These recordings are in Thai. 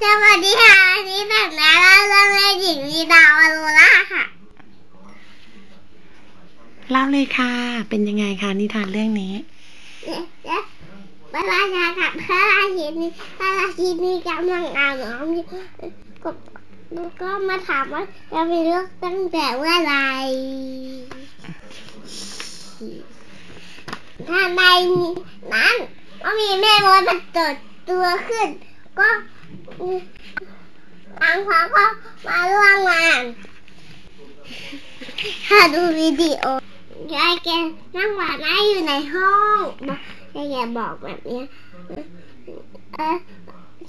สวัสดีค่ะวันนี้แต่งหน้าแล้วเรื่องแม่หญิงลีดาวอโรล่าค่ะเล่าเลยค่ะ เป็นยังไงคะนิทานเรื่องนี้เนี่ยเนี่ยพระราชากับพระราชินีพระราชินีกำลังอาบน้ำอยู่ก็ก็มาถามว่าจะมีลูกตั้งแต่เมื่อไหรถ้าในนั้นก็มีแม่มดมันเกิดตัวขึ้น ก็ ทางฟ้าก็มาร่วมงานถ้าดูวิดีโอยายแกนั่งหวานได้อยู่ในห้องยายแกบอกแบบนี้เออ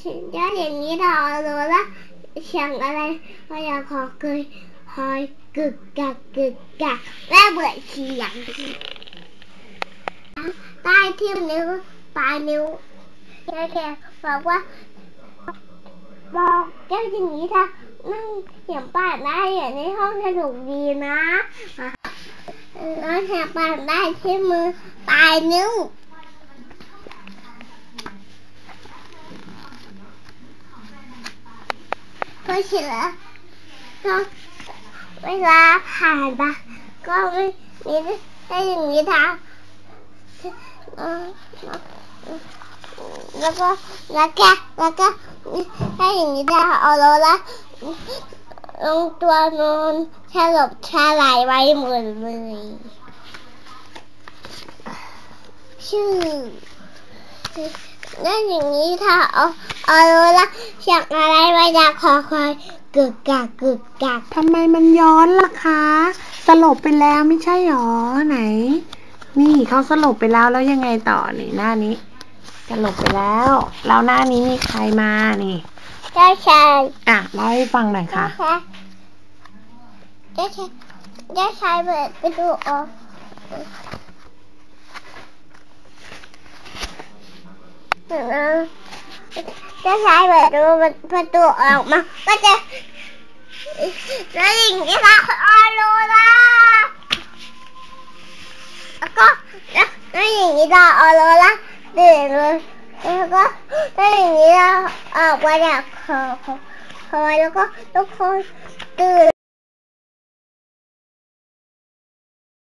ฉันจะอย่างนี้เรารู้ล้วเสียงอะไรก็อยากขอเคยคอยกึกกักกึกกักแม่เบื่อเสียงใต้ที่นิ้วปลายนิ้วยายแกบอกว่า บอกแก้วอย่างนี้ถ้านั่งเขียนปากได้อย่างในห้องสนุกดีนะแล้วแถมปากได้ที่มือปลายนิ้วก็เฉลยก็เวลาผ่านไปก็ไม่มีได้อย่างนี้ทาแล้วก็แล้วแกแล้วก็ ถ้าอย่างนี้ได้เอาแล้วละลงตัวนอนฉลบชาไหลไว้หมดเลยชื่อนั่นอย่างนี้ถ้าเอาเอาแล้วละเสียอะไรมาจาคอคอยกึกกักกึกกักทำไมมันย้อนล่ะคะ สลบไปแล้วไม่ใช่หรอไหน นี่เขาสลบไปแล้วแล้วยังไงต่อนี่หน้านี้ สลบไปแล้ว แล้วหน้านี้มีใครมานี่เจ้าชายอะเล่าให้ฟังหน่อยเจ้าค่ะชายเจ้าชายเจ้าชายเปิดประตูออกเออเจ้าชายเปิดประตูออกมาก็จะแล้วอย่างนี้ค่ะออโรล่าแล้วก็แล้วแล้วอย่างนี้ค่ะออโรล่าตื่นเลยแล้วก็ได้อย่างนี้เราออกมาจากคอคอแล้วก็ทุกคนตื่น